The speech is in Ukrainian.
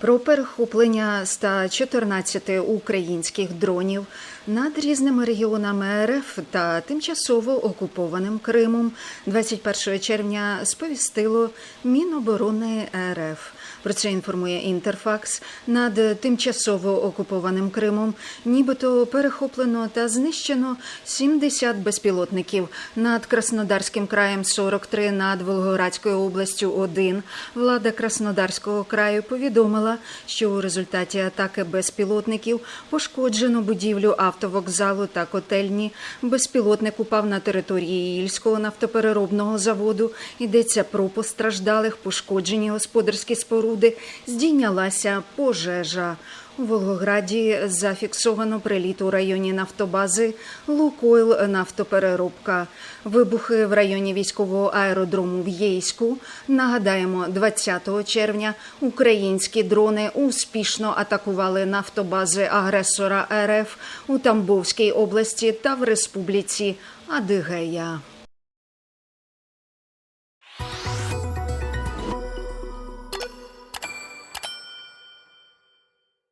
Про перехоплення 114 українських дронів над різними регіонами РФ та тимчасово окупованим Кримом 21 червня сповістило Міноборони РФ. Про це інформує Інтерфакс. Над тимчасово окупованим Кримом нібито перехоплено та знищено 70 безпілотників. Над Краснодарським краєм 43, над Волгоградською областю 1. Влада Краснодарського краю повідомила, що у результаті атаки безпілотників пошкоджено будівлю автовокзалу та котельні. Безпілотник упав на території Ільського нафтопереробного заводу. Йдеться про постраждалих, пошкоджені господарські споруди. Здійнялася пожежа. Волгограді зафіксовано приліт у районі нафтобази Лукойл нафтопереробка. Вибухи в районі військового аеродрому в Єйську. Нагадаємо, 20 червня українські дрони успішно атакували нафтобази агресора РФ у Тамбовській області та в Республіці Адигея.